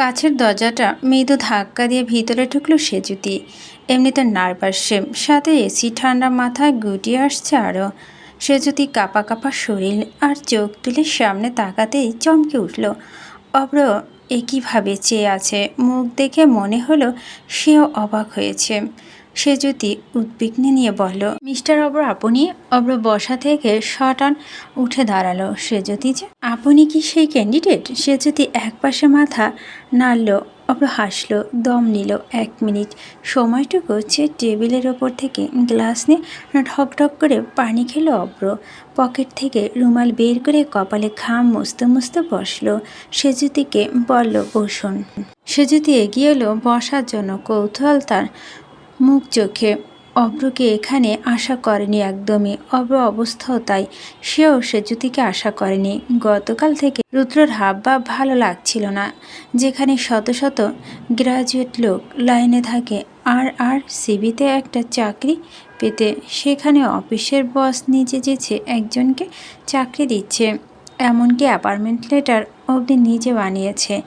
কাছের দরজাটা মৃদু ধাক্কা দিয়ে ভিতরে ঢুকলো সেজুতি। এমনিতে নার্ভাস সেম সাথে এসি ঠান্ডা মাথায় গুটিয়ে আসছে আরও। সেজুতি কাপা কাপা শরীর আর চোখ তুলে সামনে তাকাতেই চমকে উঠল। অব্র একইভাবে চেয়ে আছে? মুখ দেখে মনে হলো সেও অবাক হয়েছে। সে যদি উদ্বিগ্নে নিয়ে বলল, মিস্টার অব্র, আপনি অব্র বসা থেকে শটান উঠে দাঁড়াল। সে যদি যে, আপনি কি সেই ক্যান্ডিডেট? সে যদি একপাশে মাথা নাড়ল, অব্র হাসলো, দম নিল। এক মিনিট সময়টুকু সে টেবিলের ওপর থেকে গ্লাস নিয়ে ঢক ঢক করে পানি খেলো অব্র। পকেট থেকে রুমাল বের করে কপালে ঘাম মুছতে মুছতে বসল। সেজুতিকে বলল, বসুন। সেজুতি এগিয়ে এলো, বসার জন্য কৌতূহল তার মুখ চোখে। অব্রকে এখানে আশা করেনি একদমই। অব্র অবস্থাও তাই। সেও সেজুতিকে আশা করেনি। গতকাল থেকে রুদ্রর হাবভাব ভালো লাগছিল না। যেখানে শত শত গ্রাজুয়েট লোক লাইনে থাকে, আর আর সিবিতে একটা চাকরি পেতে, সেখানে অফিসের বস নিজে যেছে একজনকে চাকরি দিচ্ছে। এমনকি অ্যাপার্টমেন্ট লেটার অবধি নিজে বানিয়েছে।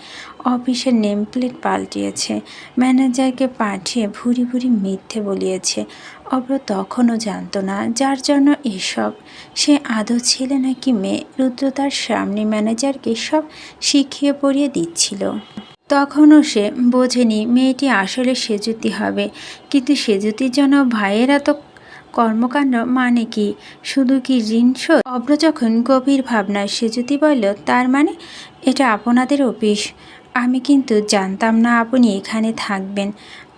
অফিসের নেম প্লেট পাল্টিয়েছে। ম্যানেজারকে পাঠিয়ে ভুরি ভুরি মিথ্যে বলিয়েছে। অব্র তখনও জানতো না যার জন্য এসব। সে আদৌ ছেলে নাকি মেয়ে? রুদ্র তার সামনে ম্যানেজারকে সব শিখিয়ে পড়িয়ে দিচ্ছিল। তখনও সে বোঝেনি মেয়েটি আসলে সেজুতি হবে। কিন্তু সেজুতির জন্য ভাইয়ের এত কর্মকাণ্ড মানে কি? শুধু কি ঋণ শোধ? অব্র যখন গভীর ভাবনায় সেজুতি বলল, তার মানে এটা আপনাদের অফিস? আমি কিন্তু জানতাম না আপনি এখানে থাকবেন।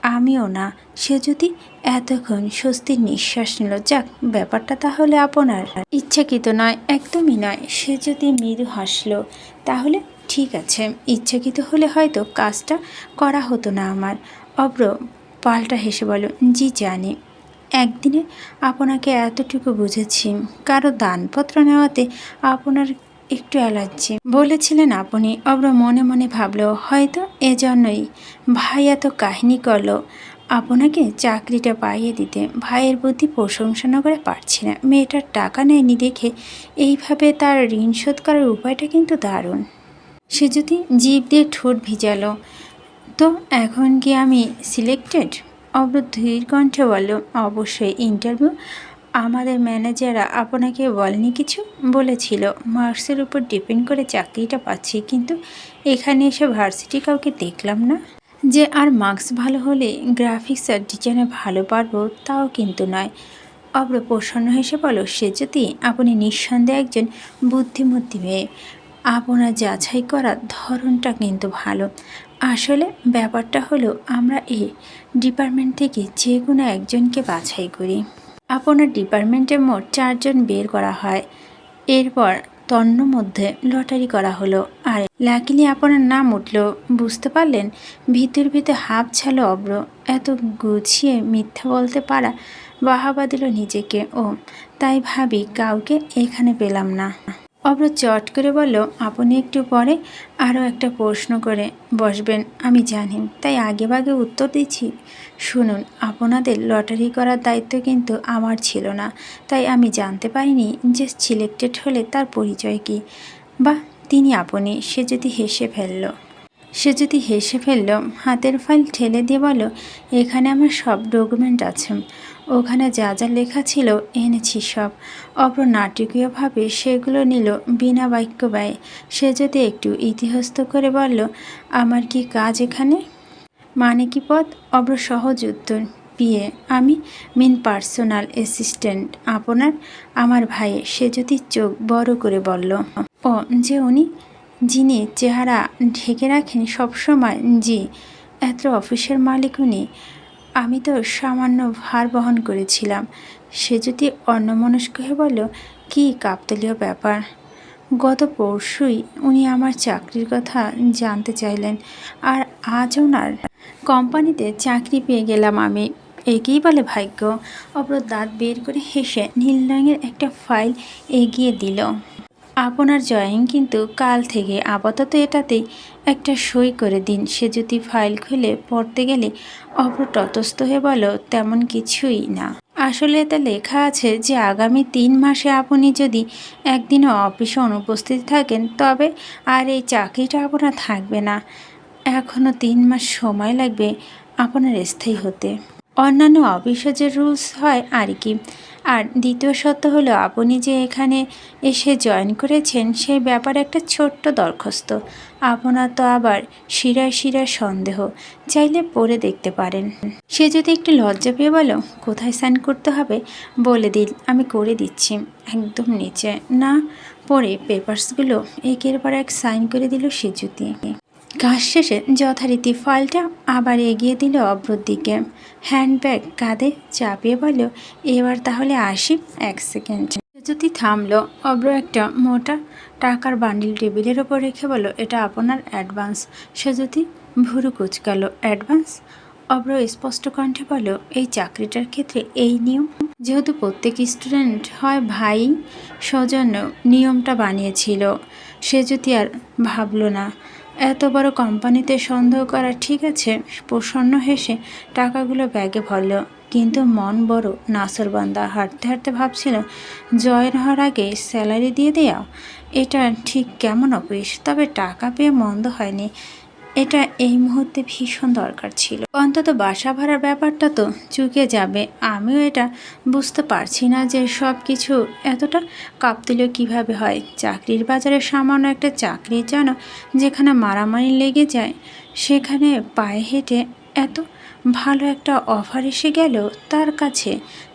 আমিও না। সে যদি এতক্ষণ স্বস্তির নিঃশ্বাস নিল, যাক, ব্যাপারটা তাহলে আপনার। ইচ্ছাকৃত নয়, একদমই নয়। সে যদি মৃদু হাসলো, তাহলে ঠিক আছে। ইচ্ছাকৃত হলে হয়তো কাজটা করা হতো না আমার। অব্র পাল্টা হেসে বলো জি, জানি। একদিনে আপনাকে এতটুকু বুঝেছি। কারও দানপত্র নেওয়াতে আপনার একটু অ্যালার্জি। বলেছিলেন আপনি, অব্র মনে মনে ভাবলো, হয়তো এজন্যই। ভাই এত কাহিনী করল। আপনাকে চাকরিটা পাইয়ে দিতে ভাইয়ের বুদ্ধি প্রশংসা না করে পারছি না। মেয়েটার টাকা নেয়নি দেখে এইভাবে তার ঋণ শোধ করার উপায়টা কিন্তু দারুণ। সে যদি জিভ দিয়ে ঠোঁট ভিজালো, তো এখন কি আমি সিলেক্টেড অব্র ধীর কণ্ঠে বলল, অবশ্যই ইন্টারভিউ আমাদের ম্যানেজাররা আপনাকে বলেনি কিছু? বলেছিল। মার্কসের উপর ডিপেন্ড করে চাকরিটা পাচ্ছি, কিন্তু এখানে এসে ভার্সিটি কাউকে দেখলাম না। যে আর মার্কস ভালো হলে গ্রাফিক্স আর ডিজাইনে ভালো পারব, তাও কিন্তু নয়। অব্র প্রসন্ন হেসে বলো সে যদি আপনি নিঃসন্দেহে একজন বুদ্ধিমতী মেয়ে, আপনার যাচাই করার ধরনটা কিন্তু ভালো। আসলে ব্যাপারটা হলো আমরা এই ডিপার্টমেন্ট থেকে যে কোনো একজনকে বাছাই করি। আপনার ডিপার্টমেন্টে মোট চারজন বের করা হয়। এরপর তন্ন মধ্যে লটারি করা হলো। আর লাকিলি আপনার নাম উঠল, বুঝতে পারলেন? ভিতর ভিতর হাফ ছালো অব্র। এত গুছিয়ে মিথ্যা বলতে পারা বাহাবা দিল নিজেকে। ও, তাই ভাবি কাউকে এখানে পেলাম না। অব্র চট করে বলল, আপনি একটু পরে আরও একটা প্রশ্ন করে বসবেন, আমি জানি। তাই আগে ভাগে উত্তর দিচ্ছি, শুনুন, আপনাদের লটারি করার দায়িত্ব কিন্তু আমার ছিল না, তাই আমি জানতে পারিনি যে সিলেক্টেড হলে তার পরিচয় কী। বা তিনি আপনি, সে যদি হেসে ফেলল। সে যদি হেসে ফেলল, হাতের ফাইল ঠেলে দিয়ে বলো এখানে আমার সব ডকুমেন্ট আছে। ওখানে যা যা লেখা ছিল এনেছি সব। অপর নাটকীয়ভাবে সেগুলো নিল বিনা বাক্য ব্যয় সে যদি একটু ইতিহাস্ত করে বলল, আমার কি কাজ এখানে? মানে কি পদ অব্র সহজ উত্তর। বিয়ে, আমি মিন পার্সোনাল অ্যাসিস্ট্যান্ট। আপনার, আমার ভাইয়ে সে যদি চোখ বড় করে বলল। ও, যে উনি? যিনি চেহারা ঢেকে রাখেন সবসময়, জি। এত অফিসের মালিক উনি। আমি তো সামান্য ভার বহন করেছিলাম। সে যদি অন্যমনস্ক হয়ে বলল, কী কাপতলীয় ব্যাপার? গত পরশুই উনি আমার চাকরির কথা জানতে চাইলেন, আর আজ ওনার কোম্পানিতে চাকরি পেয়ে গেলাম আমি। একেই বলে ভাগ্য। অপর দাঁত বের করে হেসে নীল রঙের একটা ফাইল এগিয়ে দিল। আপনার জয়েন কিন্তু কাল থেকে আপাতত এটাতেই একটা সই করে দিন। সে যদি ফাইল খুলে পড়তে গেলে অপর তটস্থ হয়ে বলো, তেমন কিছুই না। আসলে এতে লেখা আছে যে আগামী তিন মাসে আপনি যদি একদিনও অফিসে অনুপস্থিত থাকেন, তবে আর এই চাকরিটা আপনার থাকবে না। এখনও তিন মাস সময় লাগবে আপনার স্থায়ী হতে। অন্যান্য অফিসে যে রুলস হয় আর কি আর দ্বিতীয় সত্য হলো, আপনি যে এখানে এসে জয়েন করেছেন সেই ব্যাপারে একটা ছোট্ট দরখাস্ত। আপনার তো আবার শিরায় শিরায় সন্দেহ, চাইলে পড়ে দেখতে পারেন। সে যদি একটু লজ্জা পেয়ে বলো, কোথায় সাইন করতে হবে? বলে দিন আমি করে দিচ্ছি। একদম নিচে। না, পরে পেপারসগুলো একের পর এক সাইন করে দিল সে জুতি কাজ শেষে যথারীতি ফাইলটা আবার এগিয়ে দিল অব্রর দিকে হ্যান্ডব্যাগ কাঁধে চাপিয়ে বলল, এবার তাহলে আসি এক সেকেন্ড। যদি থামলো অব্র একটা মোটা টাকার বান্ডিল টেবিলের ওপর রেখে বলল, এটা আপনার অ্যাডভান্স। সে যদি ভুরু কুচকালো, অ্যাডভান্স? অব্র স্পষ্ট কণ্ঠে বলল, এই চাকরিটার ক্ষেত্রে এই নিয়ম, যেহেতু প্রত্যেক স্টুডেন্ট হয় ভাই সৌজন্য নিয়মটা বানিয়েছিল, সে যদি আর ভাবলো না এত বড় কোম্পানিতে সন্দেহ করা ঠিক আছে? প্রসন্ন হেসে টাকাগুলো ব্যাগে ভরল। কিন্তু মন বড় নাসরবান্দা হাঁটতে হাঁটতে ভাবছিল জয়ের হওয়ার আগে স্যালারি দিয়ে দেয়া? এটা ঠিক কেমন অফিস? তবে টাকা পেয়ে মন্দ হয়নি। এটা এই মুহূর্তে ভীষণ দরকার ছিল। অন্তত বাসা ভাড়ার ব্যাপারটা তো চুকে যাবে। আমিও এটা বুঝতে পারছি না যে সব কিছু এতটা কাঁপতিল কীভাবে হয়। চাকরির বাজারে সামান্য একটা চাকরি যেন যেখানে মারামারি লেগে যায়, সেখানে পায়ে হেঁটে এত ভালো একটা অফার এসে গেল তার কাছে,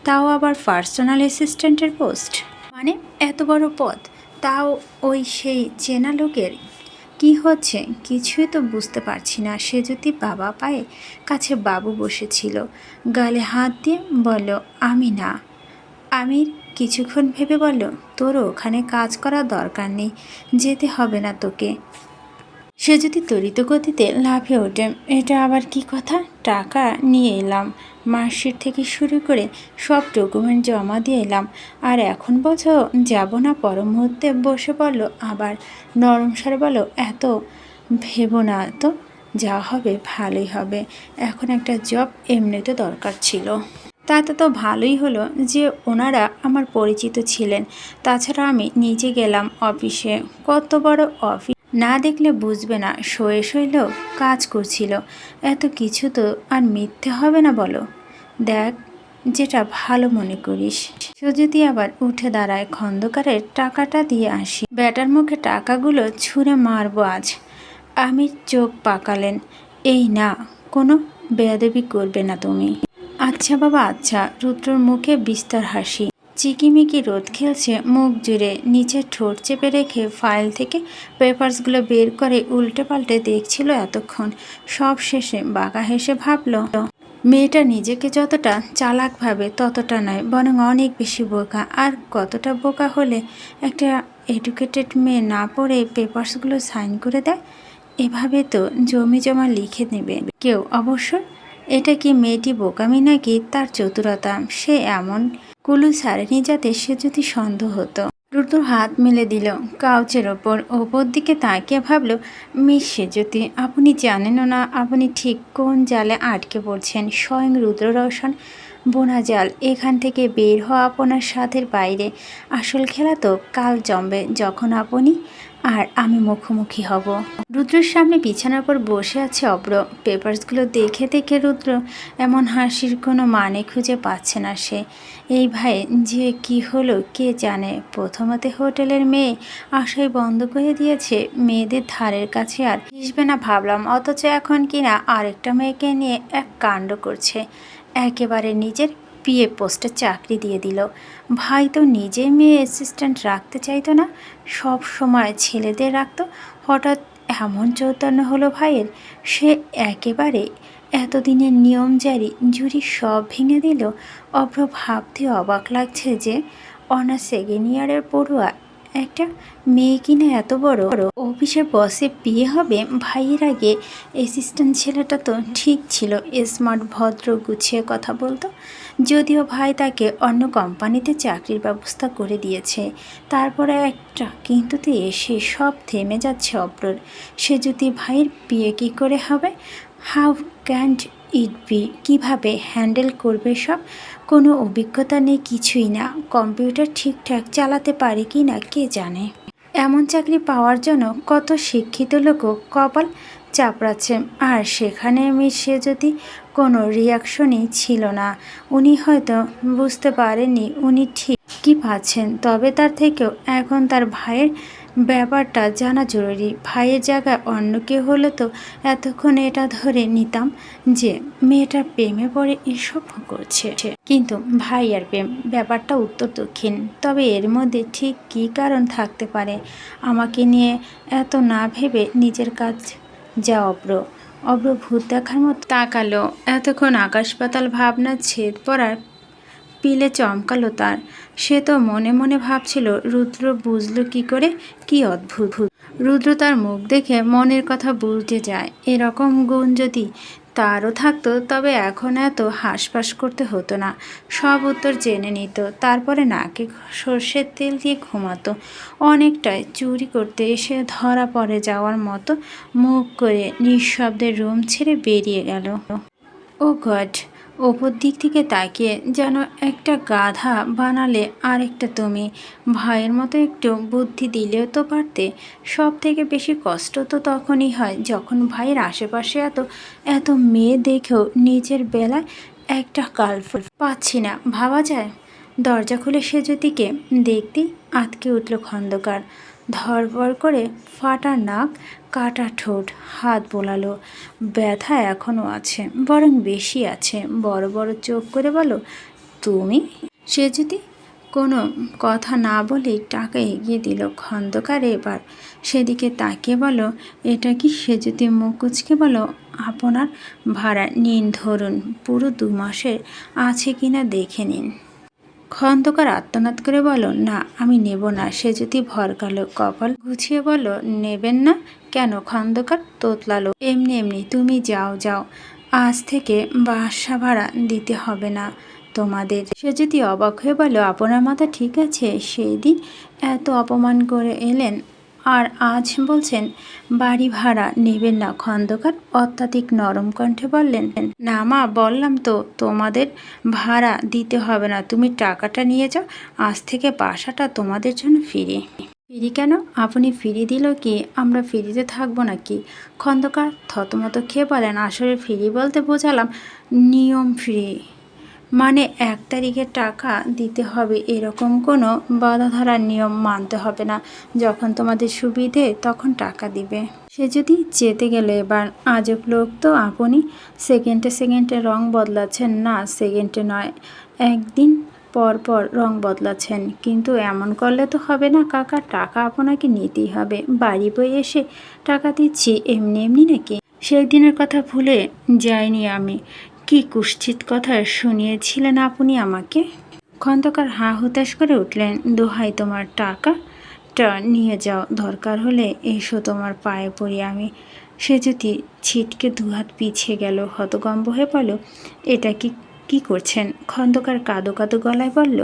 তাও আবার পার্সোনাল অ্যাসিস্ট্যান্টের পোস্ট মানে এত বড় পদ, তাও ওই সেই চেনা লোকের কি হচ্ছে? কিছুই তো বুঝতে পারছি না। সে যদি বাবা পায়ে কাছে বাবু বসেছিল, গালে হাত দিয়ে বলল, আমি না। আমির কিছুক্ষণ ভেবে বলল তোর ওখানে কাজ করা দরকার নেই। যেতে হবে না তোকে। সে যদি তরিত গতিতে লাফে ওঠে, এটা আবার কি কথা? টাকা নিয়ে এলাম। মার্কশিট থেকে শুরু করে সব ডকুমেন্ট জমা দিয়ে এলাম। আর এখন বলছো যাব না পর মুহূর্তে। বসে পড়ল, আবার নরম সার বলো এত ভেবো না তো, যা হবে ভালোই হবে। এখন একটা জব এমনিতে দরকার ছিল। তাতে তো ভালোই হলো যে ওনারা আমার পরিচিত ছিলেন। তাছাড়া আমি নিজে গেলাম অফিসে কত বড় অফিস না দেখলে বুঝবে না, শয়ে শৈলেও কাজ করছিল। এত কিছু তো আর মিথ্যে হবে না বলো। দেখ, যেটা ভালো মনে করিস। সুজিতি আবার উঠে দাঁড়ায় খন্দকারের টাকাটা দিয়ে আসি। ব্যাটার মুখে টাকাগুলো ছুঁড়ে মারবো আজ। আমি চোখ পাকালেন। এই না, কোনো বেয়াদবি করবে না তুমি। আচ্ছা বাবা আচ্ছা রুদ্রর মুখে বিস্তর হাসি। চিকিমিকি রোদ খেলছে, মুখ জুড়ে নিচে ঠোঁট চেপে রেখে ফাইল থেকে পেপারসগুলো বের করে উল্টে পাল্টে দেখছিল এতক্ষণ। সব শেষে বাঁকা হেসে ভাবলো, মেয়েটা নিজেকে যতটা চালাক ভাবে ততটা নয়, বরং অনেক বেশি বোকা। আর কতটা বোকা হলে একটা এডুকেটেড মেয়ে না পড়ে পেপারসগুলো সাইন করে দেয়? এভাবে তো জমি জমা লিখে নেবে কেউ। অবশ্য এটা কি মেয়েটি বোকামি নাকি তার চতুরতা? সে এমন কুলু ছাড়ে নিজাতে সে যদি সন্দেহ হতো। রুদ্র হাত মেলে দিল, কাউচের ওপর ওপর দিকে তাকিয়ে ভাবল, মিস সেজতি, আপনি জানেনও না আপনি ঠিক কোন জালে আটকে পড়ছেন? স্বয়ং রুদ্র রোশন, বোনা জাল, এখান থেকে বের হওয়া আপনার সাথের বাইরে। আসল খেলা তো কাল জমবে, যখন আপনি আর আমি মুখোমুখি হব। রুদ্রের সামনে বিছানার পর বসে আছে অব্র। পেপারসগুলো দেখে দেখে রুদ্র এমন হাসির কোনো মানে খুঁজে পাচ্ছে না সে। এই ভাই যে কি হলো কে জানে? প্রথমতে হোটেলের মেয়ে আশাই বন্ধ করে দিয়েছে। মেয়েদের ধারের কাছে আর হিসবে না ভাবলাম। অথচ এখন কিনা আরেকটা মেয়েকে নিয়ে এক কাণ্ড করছে। একেবারে নিজের পিএ পোস্টে চাকরি দিয়ে দিল। ভাই তো নিজে মেয়ে অ্যাসিস্ট্যান্ট রাখতে চাইতো না, সব সময় ছেলেদের রাখতো। হঠাৎ এমন চৈতন্য হলো ভাইয়ের, সে একেবারে এতদিনের নিয়ম জারি জুরি সব ভেঙে দিল। অভ্র ভাবতে অবাক লাগছে যে অনার্স সেকেন্ড ইয়ারের পড়ুয়া একটা মেয়ে কিনা এত বড়। অফিসের বসে বিয়ে হবে, ভাইয়ের আগে অ্যাসিস্ট্যান্ট ছেলেটা তো ঠিক ছিল স্মার্ট ভদ্র, গুছিয়ে কথা বলতো। যদিও ভাই তাকে অন্য কোম্পানিতে চাকরির ব্যবস্থা করে দিয়েছে। তারপরে একটা কিন্তুতে এসে সব থেমে যাচ্ছে অপ্রর। সে যদি ভাইয়ের বিয়ে কী করে হবে? How can't it be? কীভাবে হ্যান্ডেল করবে সব? কোনো অভিজ্ঞতা নেই, কিছুই না। কম্পিউটার ঠিকঠাক চালাতে পারে কি না, কে জানে? এমন চাকরি পাওয়ার জন্য কত শিক্ষিত লোকও কপাল চাপড়াচ্ছে। আর সেখানে সে যদি কোনো রিয়াকশনই ছিল না। উনি হয়তো বুঝতে পারেননি উনি ঠিক কী পাচ্ছেন তবে তার থেকেও এখন তার ভাইয়ের ব্যাপারটা জানা জরুরি। ভাইয়ের জায়গায় অন্য কেউ হলে তো এতক্ষণ এটা ধরে নিতাম যে মেয়েটার প্রেমে পড়ে এসব করছে। কিন্তু ভাই আর প্রেম, ব্যাপারটা উত্তর দক্ষিণ। তবে এর মধ্যে ঠিক কী কারণ থাকতে পারে? আমাকে নিয়ে এত না ভেবে নিজের কাজ যা অব্র অব্র ভূত দেখার মতো তাকালো। এতক্ষণ আকাশ পাতাল ভাবনা ছেদ পড়ার পিলে চমকালো তার। সে তো মনে মনে ভাবছিল, রুদ্র বুঝলো কি করে, কি অদ্ভুত। রুদ্র তার মুখ দেখে মনের কথা বুঝতে যায়। এরকম গুণ যদি তারও থাকতো, তবে এখন এত হাঁসফাঁস করতে হতো না। সব উত্তর জেনে নিত, তারপরে নাকে সর্ষের তেল দিয়ে ঘুমাতো। অনেকটাই চুরি করতে এসে ধরা পড়ে যাওয়ার মতো মুখ করে নিঃশব্দে রুম ছেড়ে বেরিয়ে গেল। ও গড ওপর দিক থেকে তাকিয়ে যেন একটা গাধা বানালে আরেকটা তুমি। ভাইয়ের মতো একটু বুদ্ধি দিলেও তো পারতে। সব থেকে বেশি কষ্ট তো তখনই হয় যখন ভাইয়ের আশেপাশে এত এত মেয়ে দেখেও নিজের বেলায় একটা কালফুল পাচ্ছি না। ভাবা যায়? দরজা খুলে সেজতিকে দেখতেই আটকে উঠল খন্দকার। ধরপড় করে ফাটা নাক, কাটা ঠোঁট, হাত বোলালো। ব্যথা এখনও আছে, বরং বেশি আছে। বড় বড় চোখ করে বলো, তুমি? সে যদি কোনো কথা না বলেই টাকা এগিয়ে দিল খন্দকার এবার। সেদিকে তাকিয়ে বলো, এটা কি সে যদি মুকুচকে বলো, আপনার ভাড়া নিন ধরুন, পুরো দু মাসের আছে কিনা দেখে নিন। খন্দকার আত্মনাদ করে বলো, না, আমি নেব না। সে যদি ভরকালো কপাল গুছিয়ে বলো, নেবেন না? কেন খন্দকার তোতলালো। এমনি এমনি, তুমি যাও যাও। আজ থেকে বাসা ভাড়া দিতে হবে না তোমাদের। সে যদি অবাক হয়ে বলো, আপনার মাথা ঠিক আছে? সেই দিন এত অপমান করে এলেন আর আজ বলছেন, বাড়ি ভাড়া নেবেন না খন্দকার। অত্যাধিক নরম কণ্ঠে বললেন, না মা, বললাম তো, তোমাদের ভাড়া দিতে হবে না। তুমি টাকাটা নিয়ে যাও, আজ থেকে বাসাটা তোমাদের জন্য ফিরে। ফিরি কেন? আপনি ফিরি দিল কি? আমরা ফিরিতে থাকব নাকি? খন্দকার থতমত খেয়ে বলেন, আসলে ফিরি বলতে বোঝালাম, নিয়ম ফ্রি। মানে এক তারিখে টাকা দিতে হবে এরকম কোনো বাধাধারার নিয়ম মানতে হবে না। যখন তোমাদের সুবিধে তখন টাকা দিবে। সে যদি যেতে গেলে এবার আজব লোক তো আপনি। সেকেন্ডে সেকেন্ডে রং বদলাচ্ছেন না, সেকেন্ডে নয়, একদিন পর পর রং বদলাচ্ছেন। কিন্তু এমন করলে তো হবে না কাকা, টাকা আপনাকে নিতেই হবে। বাড়ি বই এসে টাকা দিচ্ছি, এমনি এমনি নাকি? সেই দিনের কথা ভুলে যাইনি আমি। কি কুশ্চিত কথা শুনিয়েছিলেন আপনি আমাকে? খন্দকার হা হতাশ করে উঠলেন, দোহাই তোমার টাকা। নিয়ে যাও, দরকার হলে এসো তোমার পায়ে পড়ি আমি। সে যদি ছিটকে দুহাত পিছিয়ে গেল, হতগম্ব হয়ে বলো এটা কি কি করছেন? খন্দকার কাদো কাদো গলায় বলল,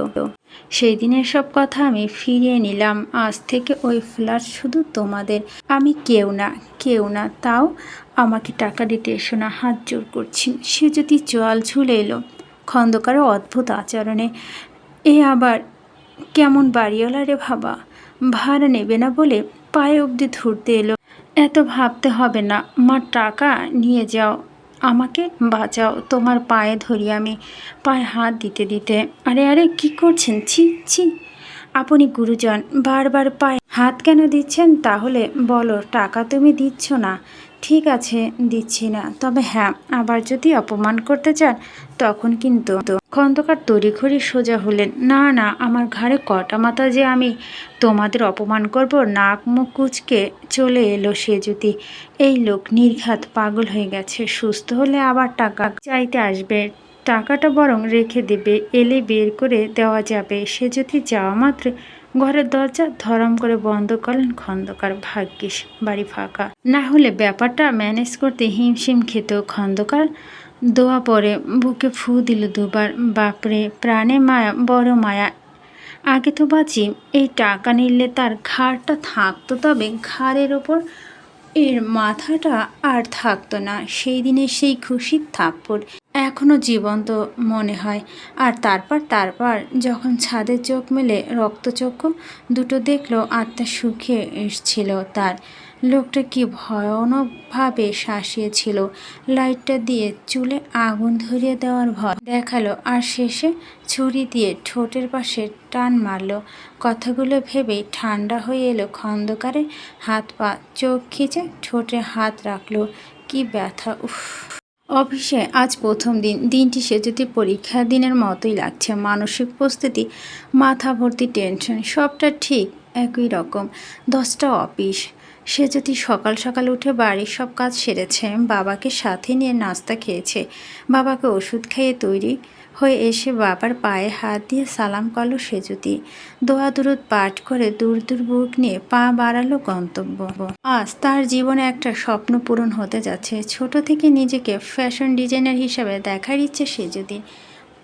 সেই দিনের সব কথা আমি ফিরিয়ে নিলাম। আজ থেকে ওই ফ্ল্যাট শুধু তোমাদের। আমি কেউ না কেউ না, তাও আমাকে টাকা দিতে এসো না, হাত জোর করছি। সে যদি জল ঝুলে এলো, খন্দকারও অদ্ভুত আচরণে, এ আবার কেমন বাড়িওয়ালা রে ভাবা ভাড়া নেবে না বলে পায়ে অবধি ধরতে এলো। এত ভাবতে হবে না, মা টাকা নিয়ে যাও। আমাকে বাঁচাও, তোমার পায়ে ধরি আমি। পায়ে হাত দিতে দিতে, আরে আরে, কি করছেন? ছি ছি। আপনি গুরুজন, বারবার পায়ে হাত কেন দিচ্ছেন? তাহলে বলো, টাকা তুমি দিচ্ছ না। ঠিক আছে, দিচ্ছি না। তবে হ্যাঁ আবার যদি অপমান করতে চান তখন কিন্তু খন্দকার তড়িঘড়ি সোজা হলেন, না না, আমার ঘাড়ে কটা মাথা যে আমি তোমাদের অপমান করব, নাক মুখ কুচকে চলে এলো সে যদি এই লোক নির্ঘাত পাগল হয়ে গেছে, সুস্থ হলে আবার টাকা চাইতে আসবে। টাকাটা বরং রেখে দেবে, এলে বের করে দেওয়া যাবে। সে যদি যাওয়া মাত্র ঘরের দরজা ধরম করে বন্ধ করলেন খন্দকার ভাগ্যিস, বাড়ি ফাঁকা। না হলে ব্যাপারটা ম্যানেজ করতে হিমশিম খেত খন্দকার। দোয়া পরে বুকে ফু দিল দুবার। বাপরে, প্রাণে মায়া, বড় মায়া। আগে তো বাঁচি, এই টাকা নিলে তার ঘাড়টা থাকতো, তবে ঘাড়ের ওপর এর মাথাটা আর থাকতো না। সেই দিনে সেই খুশির থাপ্পড় এখনও জীবন্ত মনে হয়। আর তারপর তারপর যখন ছাদের চোখ মেলে রক্তচক্ষু, দুটো দেখল আত্মা সুখে এসছিল তার। লোকটা কি ভয়ানকভাবে শাসিয়েছিল? লাইটটা দিয়ে চুলে আগুন ধরিয়ে দেওয়ার ভয় দেখাল আর শেষে ছুরি দিয়ে ঠোঁটের পাশে টান মারলো। কথাগুলো ভেবেই ঠান্ডা হয়ে এলো খন্দকারে। হাত পা, চোখ খিচে ঠোঁটে হাত রাখল। কি ব্যথা, উফ। অফিসে আজ প্রথম দিন। দিনটি সে যদি পরীক্ষার দিনের মতোই লাগছে। মানসিক প্রস্তুতি মাথা ভর্তি টেনশন, সবটা ঠিক একই রকম। দশটা অফিস। সে যদি সকাল সকাল উঠে বাড়ির সব কাজ সেরেছে, বাবাকে সাথে নিয়ে নাস্তা খেয়েছে, বাবাকে ওষুধ খাইয়ে তৈরি হয়ে এসে বাবার পায়ে হাত দিয়ে সালাম করল সে যদি। দোয়া দুরুদ পাঠ করে দূর দূর বুক নিয়ে পা বাড়ালো গন্তব্য। আজ তার জীবনে একটা স্বপ্ন পূরণ হতে যাচ্ছে। ছোট থেকে নিজেকে ফ্যাশন ডিজাইনার হিসাবে দেখার ইচ্ছে সে যদি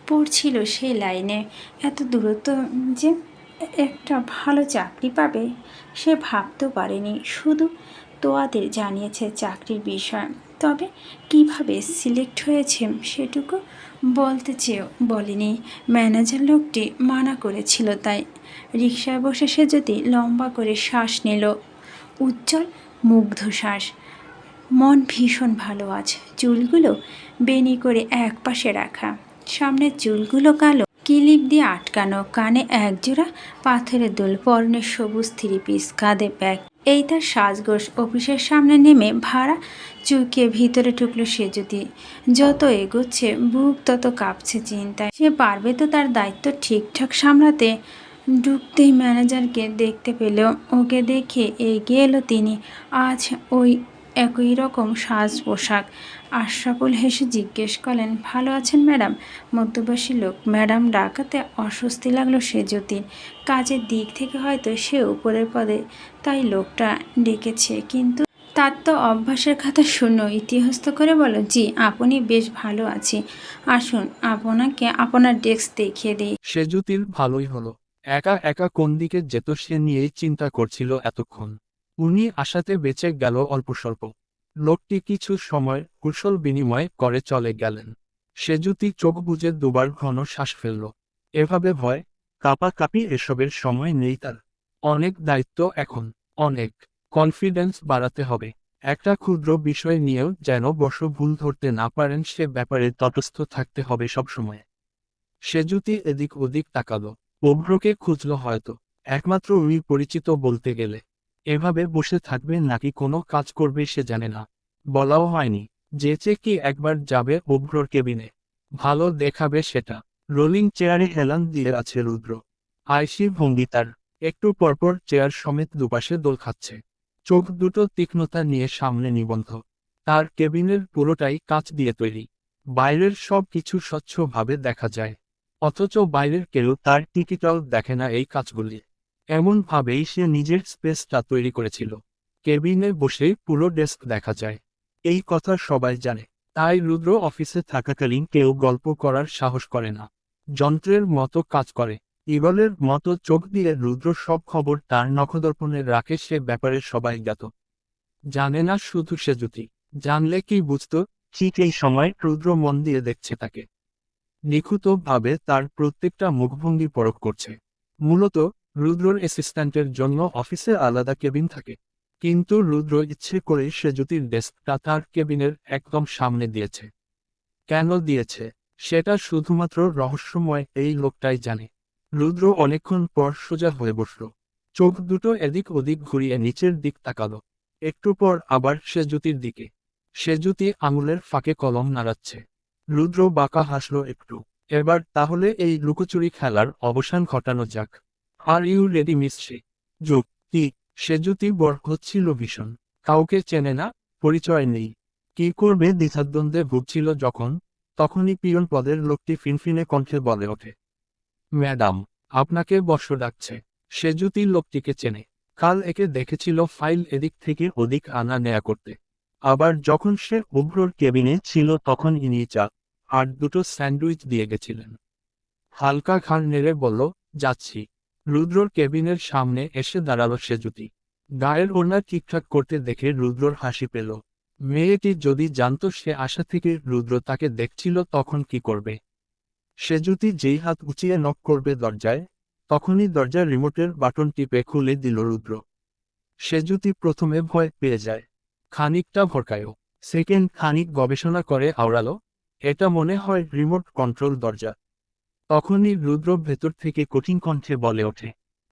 পড়ছিল সেই লাইনে, এত দূরত্ব যে একটা ভালো চাকরি পাবে। সে ভাবতেও পারেনি, শুধু তোয়াদের জানিয়েছে চাকরির বিষয়। তবে কীভাবে সিলেক্ট হয়েছে সেটুকু বলতে চেয়েও বলেনি। ম্যানেজার লোকটি মানা করেছিল তাই। রিক্সায় বসে সে যদি লম্বা করে শ্বাস নিল, উজ্জ্বল, মুগ্ধ শ্বাস। মন ভীষণ ভালো আছে। চুলগুলো বেনি করে এক পাশে রাখা। সামনের চুলগুলো কালো। কিলিপ দিয়ে আটকানো কানে একজোড়া পাথরের দোল, পরনে সবুজ থ্রি পিস কাঁধে ব্যাগ। এই তার সাজগোজ অফিসের সামনে নেমে ভাড়া চুকিয়ে ভিতরে ঢুকলো সে যদি। যত এগোচ্ছে, বুক তত কাঁপছে চিন্তায়। সে পারবে তো তার দায়িত্ব ঠিকঠাক সামলাতে? ঢুকতেই ম্যানেজারকে দেখতে পেল। ওকে দেখে এগিয়ে এলো তিনি। আজ ওই একই রকম সাজ পোশাক। আশরাফুল হেসে জিজ্ঞেস করলেন, ভালো আছেন ম্যাডাম? মধ্যবাসী লোক, ম্যাডাম, ডাকাতে অস্বস্তি লাগল সে জ্যোতির কাজের দিক থেকে হয়তো সে উপরের পদে। তাই লোকটা ডেকেছে, কিন্তু তার তো অভ্যাসের খাতা শূন্য ইতিহাস্ত করে বলো। জি, আপনি বেশ ভালো আছি। আসুন, আপনাকে আপনার ডেস্ক দেখিয়ে দিই। সে জ্যোতির ভালোই হলো। একা একা কোন দিকে যেত সে নিয়েই চিন্তা করছিল এতক্ষণ। উনি আশাতে বেঁচে গেল অল্প স্বল্প। লোকটি কিছু সময় কুশল বিনিময় করে চলে গেলেন। সে জ্যোতি চোখ বুঝে দুবার ঘন শ্বাস ফেলল। এভাবে ভয়, কাঁপাকাঁপি এসবের সময় নেই তার। অনেক দায়িত্ব এখন, অনেক কনফিডেন্স বাড়াতে হবে। একটা ক্ষুদ্র বিষয় নিয়েও যেন বর্ষ ভুল ধরতে না পারেন সে ব্যাপারে তটস্থ থাকতে হবে সবসময়। সে জ্যোতি এদিক ওদিক তাকালো। অভ্রকে খুঁজল হয়তো, একমাত্র উনি পরিচিত বলতে গেলে। এভাবে বসে থাকবে নাকি কোনো কাজ করবে সে জানে না। বলাও হয়নি, যে যেচে কি একবার যাবে অভ্রর কেবিনে। ভালো দেখাবে সেটা। রোলিং চেয়ারে হেলান দিয়ে আছে রুদ্র। আয়সি ভঙ্গি তার। একটু পরপর চেয়ার সমেত দুপাশে দোল খাচ্ছে। চোখ দুটো তীক্ষ্ণতা নিয়ে সামনে নিবন্ধ। তার কেবিনের পুরোটাই কাঁচ দিয়ে তৈরি। বাইরের সব কিছু স্বচ্ছভাবে দেখা যায়। অথচ বাইরের কেউ তার টিকিটাও দেখে না এই কাজগুলি। এমনভাবেই সে নিজের স্পেসটা তৈরি করেছিল। কেবিনে বসে পুরো ডেস্ক দেখা যায়। এই কথা সবাই জানে, তাই রুদ্র অফিসে থাকাকালীন কেউ গল্প করার সাহস করে না। যন্ত্রের মতো কাজ করে। ইগলের মতো চোখ দিয়ে রুদ্র সব খবর তার নখদর্পণে রাখে সে ব্যাপারে সবাই জ্ঞাত। জানে না শুধু সে জ্যোতি। জানলে কি বুঝত, ঠিক এই সময় রুদ্র মন দিয়ে দেখছে তাকে। নিখুঁতভাবে তার প্রত্যেকটা মুখভঙ্গি পরখ করছে। মূলত রুদ্রর অ্যাসিস্ট্যান্টের জন্য অফিসে আলাদা কেবিন থাকে। কিন্তু রুদ্র ইচ্ছে করে সে জ্যোতির ডেস্কটা তার কেবিনের একদম সামনে দিয়েছে। কেন দিয়েছে? সেটা শুধুমাত্র রহস্যময় এই লোকটাই জানে। রুদ্র অনেকক্ষণ পর সোজা হয়ে বসল। চোখ দুটো এদিক ওদিক ঘুরিয়ে নিচের দিক তাকালো। একটু পর আবার সে জ্যোতির দিকে। সে জ্যোতি আঙুলের ফাঁকে কলম নাড়াচ্ছে। রুদ্র বাঁকা হাসল একটু। এবার তাহলে এই লুকোচুরি খেলার অবসান ঘটানো যাক। আর ইউ রেডি মিস্ট্রি যুক্তি। সে জ্যোতি বর হচ্ছিল ভীষণ। কাউকে চেনে না, পরিচয় নেই। কি করবে দ্বিধাদ্বন্দ্বে ভুগছিল যখন? তখনই পিয়ন পদের লোকটি ফিনফিনে কণ্ঠে বলে ওঠে, ম্যাডাম, আপনাকে বর্ষ ডাকছে। সে লোকটিকে চেনে। কাল একে দেখেছিল ফাইল এদিক থেকে ওদিক আনা নেয়া করতে। আবার যখন সে উভ্রর কেবিনে ছিল তখন ইনি চা আর দুটো স্যান্ডউইচ দিয়ে গেছিলেন। হালকা ঘাড় নেড়ে বলল, যাচ্ছি। রুদ্রর কেবিনের সামনে এসে দাঁড়াল সে জ্যোতি গায়ের ওড়না ঠিকঠাক করতে দেখে রুদ্রর হাসি পেল। মেয়েটি যদি জানতো সে আশা থেকে রুদ্র তাকে দেখছিল তখন কি করবে? সে যদি যেই হাত উঁচিয়ে নক করবে দরজায়, তখনই দরজার রিমোটের বাটন টিপে খুলে দিল রুদ্র। সে যদি প্রথমে ভয় পেয়ে যায়, খানিকটা ভরকায়ও। সেকেন্ড খানিক গবেষণা করে আওড়ালো, এটা মনে হয় রিমোট কন্ট্রোল দরজা। তখনই রুদ্র ভেতর থেকে কঠিন কণ্ঠে বলে ওঠে,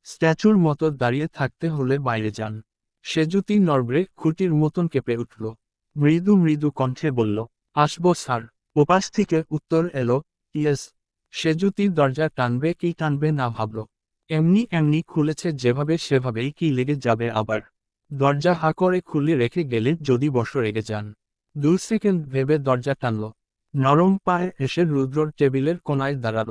স্ট্যাচুর মতো দাঁড়িয়ে থাকতে হলে বাইরে যান। সে জুতি নরবরে খুঁটির মতন কেঁপে উঠল। মৃদু মৃদু কণ্ঠে বলল, আসব স্যার। ওপাশ থেকে উত্তর এলো, ইয়েস। সে জুতি দরজা টানবে কি টানবে না ভাবল। এমনি এমনি খুলেছে যেভাবে সেভাবেই কি লেগে যাবে আবার। দরজা হা করে খুলে রেখে গেলে যদি বর্ষ রেগে যান। দু সেকেন্ড ভেবে দরজা টানল। নরম পায়ে এসে রুদ্রর টেবিলের কোনায় দাঁড়াল।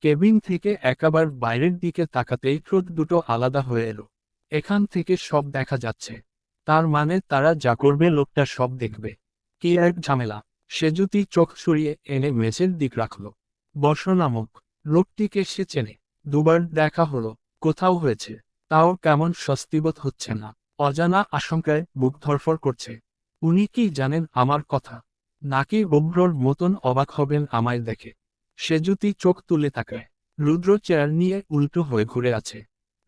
কেবিন থেকে একাবার বাইরের দিকে তাকাতেই ঠোঁট দুটো আলাদা হয়ে এলো। এখান থেকে সব দেখা যাচ্ছে। তার মানে তারা যা করবে লোকটা সব দেখবে। কি এক ঝামেলা। সে যদি চোখ সরিয়ে এনে মেঝের দিক রাখল। বর্ষ নামক লোকটিকে সে চেনে। দুবার দেখা হলো। কোথাও হয়েছে। তাও কেমন স্বস্তিবোধ হচ্ছে না। অজানা আশঙ্কায় বুক ধরফর করছে। উনি কি জানেন আমার কথা? নাকি অভ্রর মতন অবাক হবেন আমায় দেখে? সে যদি চোখ তুলে তাকায় রুদ্র চেয়ার নিয়ে উল্টো হয়ে ঘুরে আছে।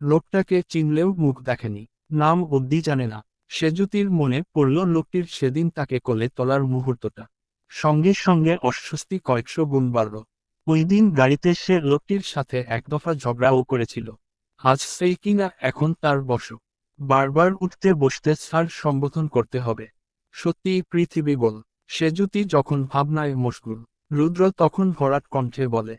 লোকটাকে চিনলেও মুখ দেখেনি। নাম অবধি জানে না। সেজুতির মনে পড়ল লোকটির সেদিন তাকে কোলে তোলার মুহূর্তটা। সঙ্গে সঙ্গে অস্বস্তি কয়েকশো গুণ বাড়ল। ওই দিন গাড়িতে সে লোকটির সাথে এক দফা ঝগড়াও করেছিল। আজ সেই কিনা এখন তার বশ। বারবার উঠতে বসতে স্যার সম্বোধন করতে হবে। সত্যি পৃথিবী বল সেজুতি যখন ভাবনায় মশগুল। রুদ্র তখন ভরাট কণ্ঠে বলে